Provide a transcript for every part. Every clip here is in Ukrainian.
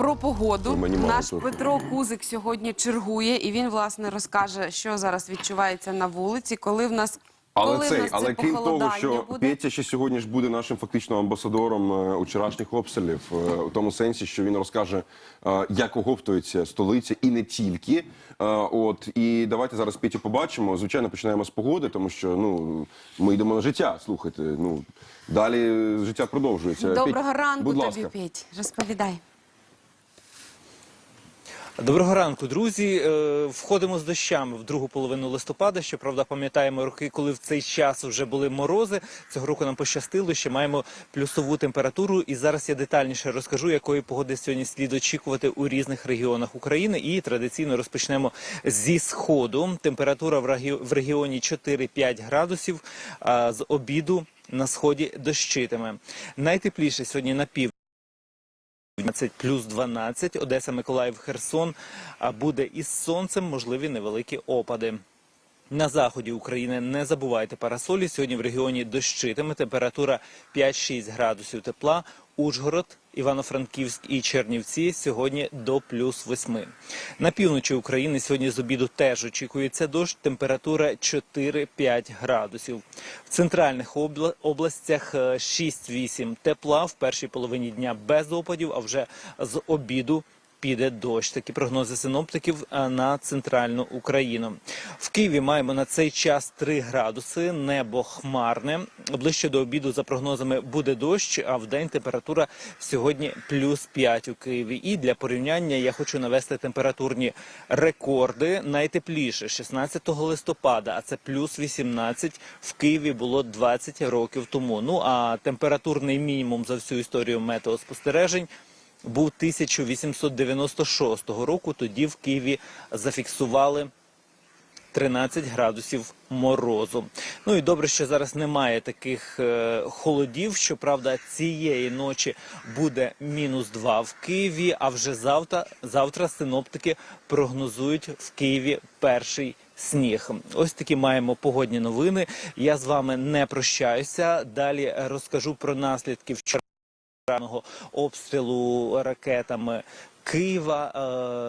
про погоду. Мені мало Наш трохи. Петро Кузик сьогодні чергує, і він власне розкаже, що зараз відчувається на вулиці, коли в нас Але коли цей, але крім того, що буде. Петя ще сьогодні ж буде нашим фактично амбасадором е, вчорашніх обстрілів, е, у тому сенсі, що він розкаже, е, як оговтується столиця, і не тільки. Е, От і давайте зараз Петю побачимо. Звичайно, починаємо з погоди, тому що ну ми йдемо на життя. Слухайте, ну далі життя продовжується. Доброго Петь, ранку будь тобі, ласка. Петь. Розповідай. Доброго ранку, друзі. Е, Входимо з дощами в другу половину листопада. Щоправда, пам'ятаємо роки, коли в цей час вже були морози. Цього року нам пощастило, що маємо плюсову температуру. І зараз я детальніше розкажу, якої погоди сьогодні слід очікувати у різних регіонах України. І традиційно розпочнемо зі сходу. Температура в регі- в регіоні 4-5 градусів. А з обіду на сході дощитиме. Найтепліше сьогодні на пів. 12 плюс 12, Одеса, Миколаїв, Херсон а буде із сонцем, можливі невеликі опади. На заході України не забувайте парасолі. Сьогодні в регіоні дощитиме. Температура 5-6 градусів тепла. Ужгород, Івано-Франківськ і Чернівці сьогодні до плюс 8. На півночі України сьогодні з обіду теж очікується дощ. Температура 4-5 градусів. В центральних обла- областях е, 6-8 тепла. В першій половині дня без опадів, а вже з обіду піде дощ. Такі прогнози синоптиків на центральну Україну. В Києві маємо на цей час 3 градуси, небо хмарне. Ближче до обіду, за прогнозами, буде дощ, а в день температура сьогодні плюс 5 у Києві. І для порівняння я хочу навести температурні рекорди. Найтепліше 16 листопада, а це плюс 18, в Києві було 20 років тому. Ну а температурний мінімум за всю історію метеоспостережень був 1896 року. Тоді в Києві зафіксували 13 градусів морозу. Ну і добре, що зараз немає таких е, холодів. Щоправда, цієї ночі буде мінус 2 в Києві. А вже завтра, завтра синоптики прогнозують в Києві перший. Сніг, ось такі маємо погодні новини. Я з вами не прощаюся. Далі розкажу про наслідки вчора обстрілу ракетами Києва.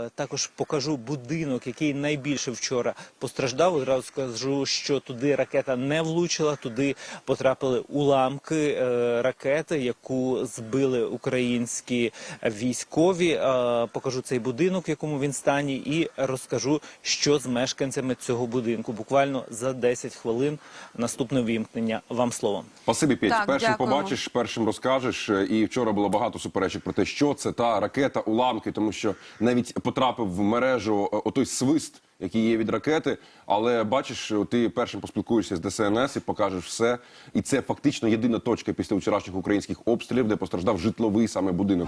Е, також покажу будинок, який найбільше вчора постраждав. Одразу скажу, що туди ракета не влучила, туди потрапили уламки е, ракети, яку збили українські військові. Е, покажу цей будинок, в якому він стані, і розкажу, що з мешканцями цього будинку. Буквально за 10 хвилин наступне вімкнення. Вам слово. Спасибі, Петь. Так, першим дякуємо. побачиш, першим розкажеш. І вчора було багато суперечок про те, що це та ракета, уламки, тому що навіть потрапив в мережу е, отой свист, який є від ракети. Але бачиш, ти першим поспілкуєшся з ДСНС і покажеш все. І це фактично єдина точка після вчорашніх українських обстрілів, де постраждав житловий саме будинок.